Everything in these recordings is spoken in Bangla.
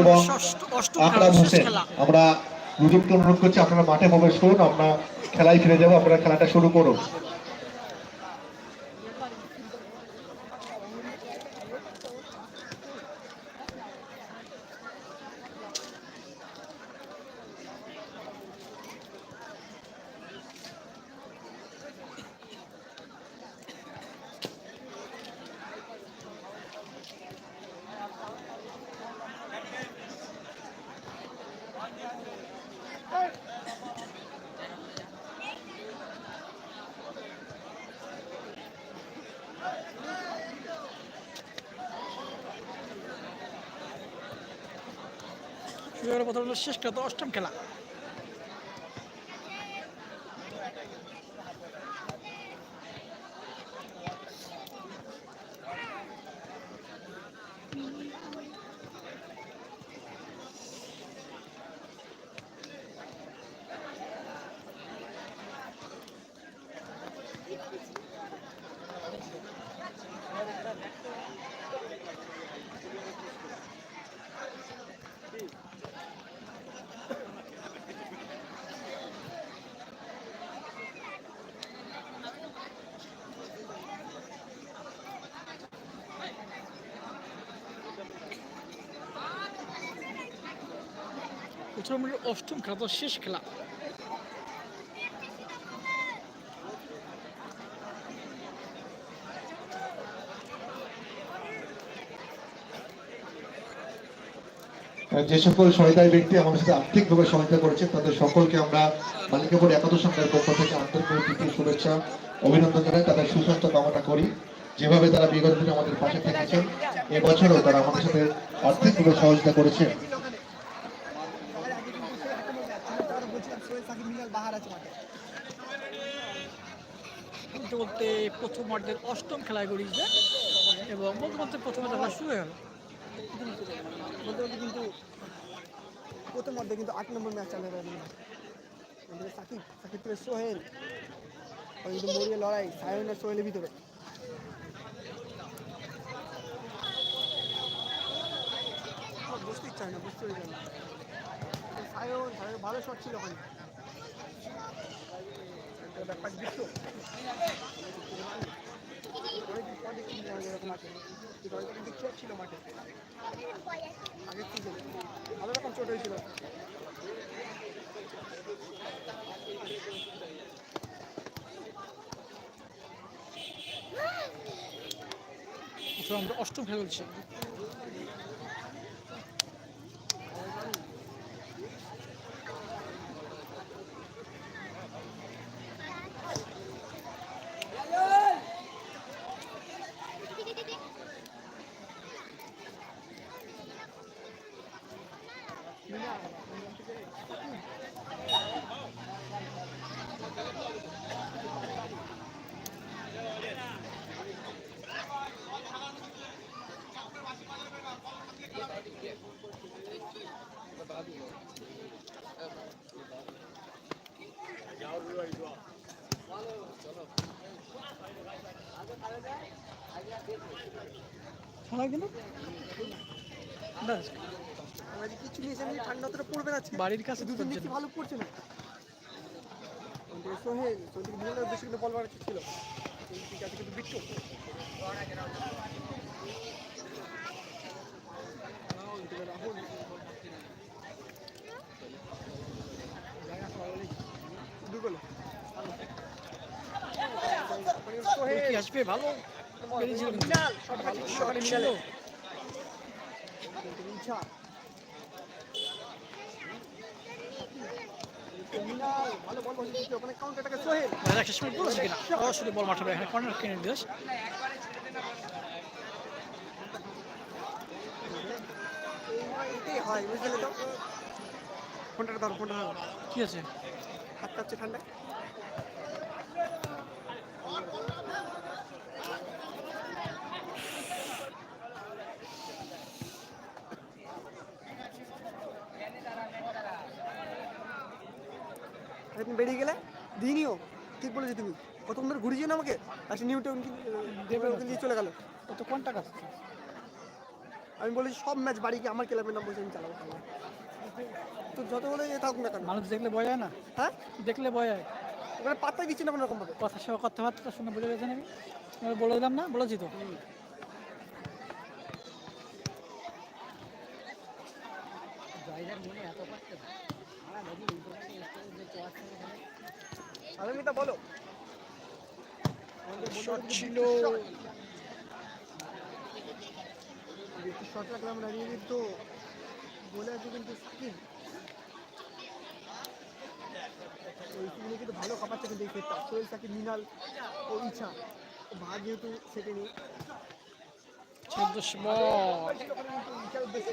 এবং শেষ হোসেন আমরা দুজনকে অনুরোধ করছি আপনারা মাঠে প্রবেশ করুন আমরা খেলায় ফিরে যাব আপনারা খেলাটা শুরু করুন। প্রথম শেষ খেলা অষ্টম খেলা। হলো অষ্টম খেলা শেষ খেলা যে সকল সহায়তায় ব্যক্তি আমাদের সাথে আর্থিকভাবে সহায়তা করেছে তাদের সকলকে আমরা মালিকাপুর একাদশ সংঘের পক্ষ থেকে আন্তরিক শুভেচ্ছা, অভিনন্দন জানাই। তাদের সুস্বাস্থ্য কামনা করি। যেভাবে তারা বিগত দিনে আমাদের পাশে থেকেছেন, এবছরও তারা আমাদের সাথে আর্থিকভাবে সহযোগিতা করেছে বলতে বলতে প্রথম অর্ধের অষ্টম খেলায় গড়িয়েছে এবং বলতে বলতে প্রথমে খেলা শুরু হয়ে গেল। বলতে বলতে কিন্তু প্রথম অর্ধে কিন্তু আট নম্বর ম্যাচ চালাবে সাকিব সাকিব থেকে সোহেল কিন্তু মরিয়ে লড়াই, সায়ন আর সোহেলের ভিতরে। বুঝতে ইচ্ছা হয় না, বুঝতে পারি না সায়ন ভালো শট ছিল ওখানে। মাঠে রকম চোট হয়েছিল আমরা অষ্টম খেলা চলছে শোনা কিন্তু ব্যাস, আমার যে কিছু নিয়েছে এমনি ঠান্ডা অতটা পড়বে না আজকে। বাড়ির কাছে না। ভালো পড়ছে না? সোহেল ওদিকে বিমলের বেশি কিন্তু বল মারা ছিল। এইদিকে আছে কিন্তু বিট্টু রাহুল দুর্বল সোহেল আসবে? ভালো। সরাসরি বল মাঠাবে এখানে কর্নার কিনে দিস হয় বুঝলে তো ফোনটা ধরো ফোনটা কি আছে হাত কাঁপছে ঠান্ডায় তুমি বেরিয়ে গেলে দিনিও ঠিক বলেছ তুমি? প্রথম ধরে ঘুরিয়েছো না আমাকে আচ্ছা নিউটন নিয়ে চলে গেল। কত কোন টাকা আমি বলেছি সব ম্যাচ বাড়ি গিয়ে আমার ক্লাবের নাম বলছি আমি চালাবো তো যত বলে এ থাকুক না কেন। মানুষ দেখলে ভয় হয় না? হ্যাঁ? দেখলে ভয় হয়? ওখানে পাত্তাই দিচ্ছি না কোনো রকম ভাবে। কথা সব কথাবার্তা শুনে বুঝে গেছে নাকি? এবার বলে দিলাম না বলেছি তো। আলমিতা বলো শট ছিল শর্ট রাখলাম না কিন্তু বলে আছে কিন্তু স্কিল ওই স্কিলে কিন্তু ভালো কাপাচ্ছে কিন্তু এই সেটটা সোহেল সাকিব মিনাল ও ইচ্ছা ভাগ যেহেতু সেটে নিয়ে চোদ্দশ বল ইচ্ছার উদ্দেশ্যে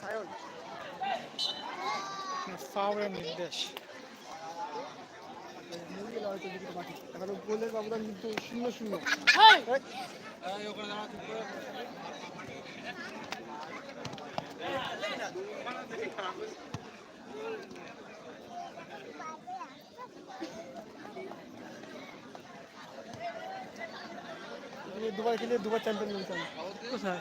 সায়ন ফাউলের নির্দেশ। গোলের ব্যবধান কিন্তু শূন্য শূন্য। দুবার খেলে দুবার চ্যাম্পিয়ন কোথায়?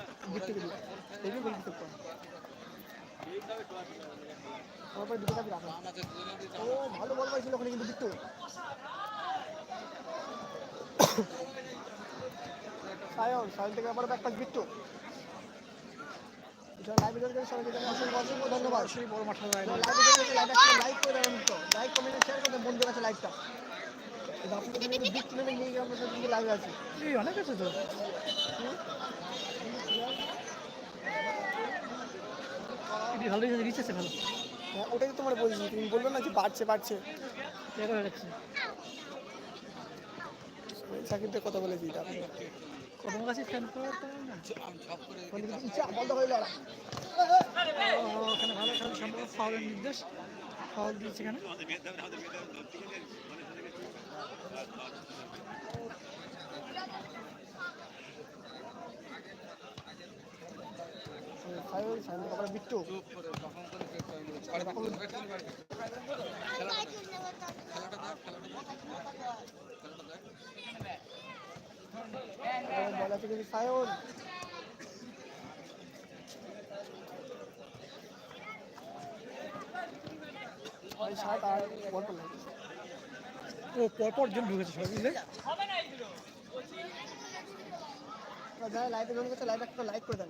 ভালো বল পাইছিল ওখানে কিন্তু জিততো সায়ন সায়ন থেকে আবার back pass Bittu live video সবাইকে ধন্যবাদ সেই বড় মাঠে লাইভ লাইক করে দেবেন লাইক কমেন্ট শেয়ার করে দেন বন্ধুদের কাছে লাইভটা আপনাদের নিয়ে গিয়ে লাইভে আছি অনেক আছে তো এটি ভালোই রিচ আছে ভালো। হ্যাঁ, ওটাই তো তোমার বলছি তুমি বলবে না যে বাড়ছে বাড়ছে। হয়ে যাচ্ছে সাকিবদের কথা বলেছি তারপরে কত কাছে ফ্যান বন্ধ হয়ে লড়া ওখানে ভালো খেলা ফাউলের নির্দেশ। ফাউল দিয়েছে এখানে। সায়ন থেকে আবার বিট্টু সায়ন পরপর জন ঢুকেছে সবাই লাইভে জয়েন করছে লাইভ একটা লাইক করে দেন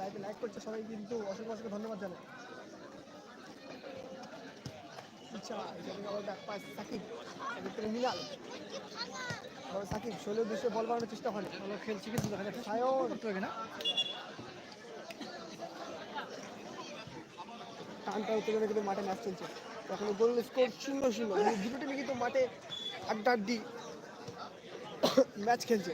লাইভে লাইক করছে সবাই কিন্তু অসংখ্য অসংখ্য ধন্যবাদ জানাই। আচ্ছা এখানে আবার ব্যাক পাস সাকিব সাকিব মিলাল? সাকিব ষোলো দুশো বল বানানোর চেষ্টা করে। খেলছে কিন্তু দেখা যাচ্ছে। সায়ন। করতে হবে না? টানটা উত্তরে কিন্তু মাঠে ম্যাচ চলছে। তখন গোল স্কোর শূন্য শূন্য দুটো টিমে কিন্তু মাঠে আড্ডা আড্ডি ম্যাচ খেলছে।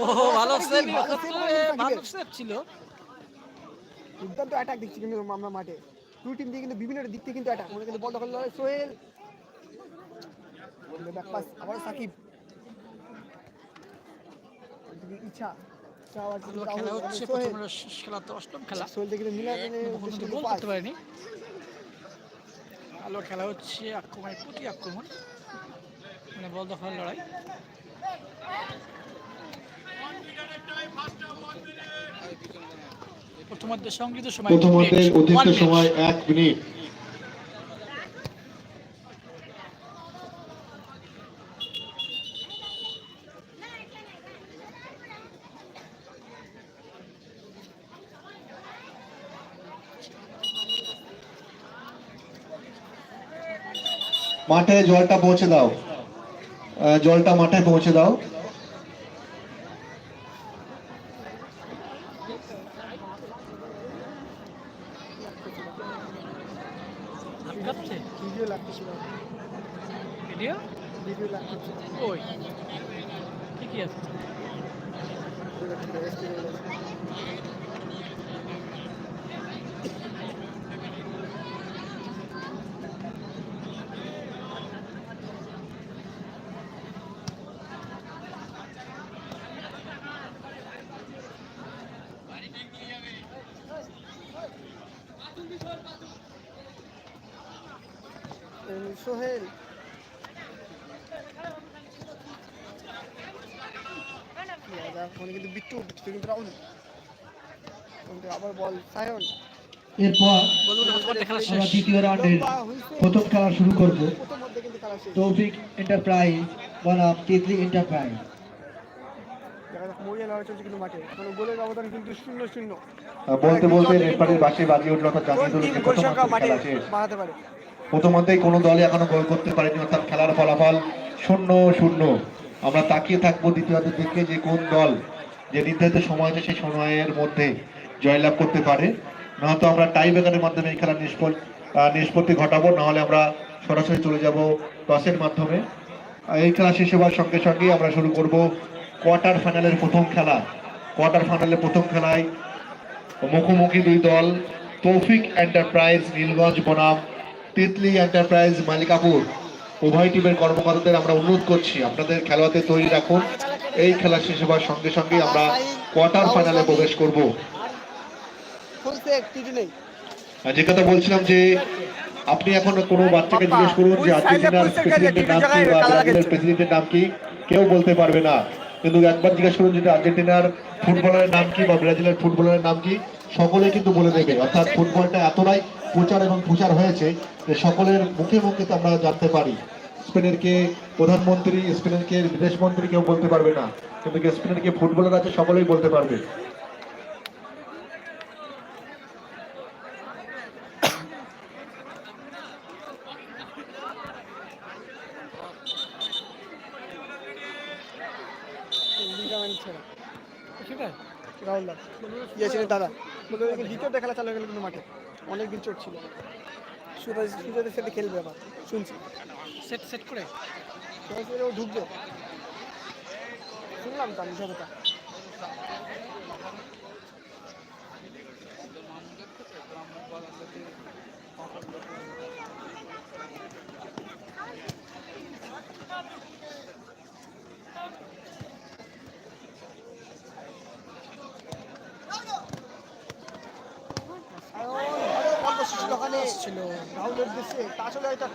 ও ভালো সেভ ভালো সেভ ছিল। দুর্দান্ত অ্যাটাক দেখছি কিন্তু আমরা মাঠে। দু টিম দিয়ে কিন্তু বিভিন্ন দিক থেকে কিন্তু অ্যাটাক মনে কিন্তু বল দখল লড়াই সোহেল। আবার সাকিব। ইচ্ছা খেলা হচ্ছে শেষ খেলা তো অষ্টম খেলা। সোহেল থেকে মিলান গোল করতে পারেনি। ভালো খেলা হচ্ছে আক্রমণের প্রতি আক্রমণ। মানে বল দখল লড়াই। প্রথমার্ধের সংগৃহীত সময় প্রথমার্ধের অতিরিক্ত সময় এক মিনিট। মাঠে জলটা পৌঁছে দাও। জলটা মাঠে পৌঁছে দাও হাত কাঁপছে ভিডিও লাগতেছিল ভিডিও ভিডিও লাগতেছিল ওই ঠিকই আছে সোহেল ফোনে কিন্তু বিট্টু বিট্টু কিন্তু রাউন্ড আবার বল সায়ন। এরপর বলব প্রথমার্ধে খেলা আমরা দ্বিতীয় রাউন্ডের প্রথম খেলা শুরু করব। তৌফিক এন্টারপ্রাইজ বনাম তিতলি এন্টারপ্রাইজ বলতে বলতে রেফারির বাসে বাজিয়ে উঠল অর্থাৎ জানিয়ে কোন দিল এখনও গোল করতে পারেনি অর্থাৎ খেলার ফলাফল শূন্য শূন্য। আমরা তাকিয়ে থাকব দ্বিতীয়ার্ধের দিকে যে কোন দল যে নির্ধারিত সময় আছে সেই সময়ের মধ্যে জয়লাভ করতে পারে। নয়তো আমরা টাই ব্রেকারের মাধ্যমে এই খেলা নিষ্পল- নিষ্পত্তি ঘটাবো, নাহলে আমরা সরাসরি চলে যাব টসের মাধ্যমে। এই খেলা শেষ হওয়ার সঙ্গে সঙ্গেই আমরা শুরু করব কোয়ার্টার ফাইনালের প্রথম খেলা। কোয়ার্টার ফাইনালের প্রথম খেলায় মুখোমুখি দুই দল, তৌফিক এন্টারপ্রাইজ নীলগঞ্জ বনাম, তিতলি এন্টারপ্রাইজ মালিকাপুর। উভয় টিমের কর্মকর্তাদের আমরা অনুরোধ করছি। আপনাদের খেলোয়াড়দের তৈরি রাখুন। এই খেলা শেষ হওয়ার সঙ্গে সঙ্গে আমরা কোয়ার্টার ফাইনালে প্রবেশ করব। যে কথা বলছিলাম যে আপনি এখন কোনো বাচ্চাকে জিজ্ঞেস করুন যে আর্জেন্টিনার প্রেসিডেন্টের নাম কি বা ব্রাজিলের প্রেসিডেন্টের নাম কি, কেউ বলতে পারবে না। কিন্তু একবার জিজ্ঞেস করুন যে আর্জেন্টিনার ফুটবলারের নাম কি বা ব্রাজিলের ফুটবলারের নাম কি সকলে কিন্তু বলে দেবে। অর্থাৎ ফুটবলটা এতটাই প্রচার এবং প্রচার হয়েছে যে সকলের মুখে মুখে তা আমরা জানতে পারি। স্পেনের কে প্রধানমন্ত্রী স্পেনের কে বিদেশ মন্ত্রী কেউ বলতে পারবে না কিন্তু স্পেনের কে ফুটবলার আছে সকলেই বলতে পারবে। রাহুল ইয়েছিলেন দাদা। দ্বিতীয়টা খেলা চালু হয়ে গেল কিন্তু মাঠে। অনেক দিন চোট ছিল। সুরাজ সুরাজের সাথে খেলবে আবার শুনছি। সেট সেট করে? সুরাজ ও ঢুকবে। শুনলাম তো আমি সবটা রাহুলের দেশে। তা আসলে এটা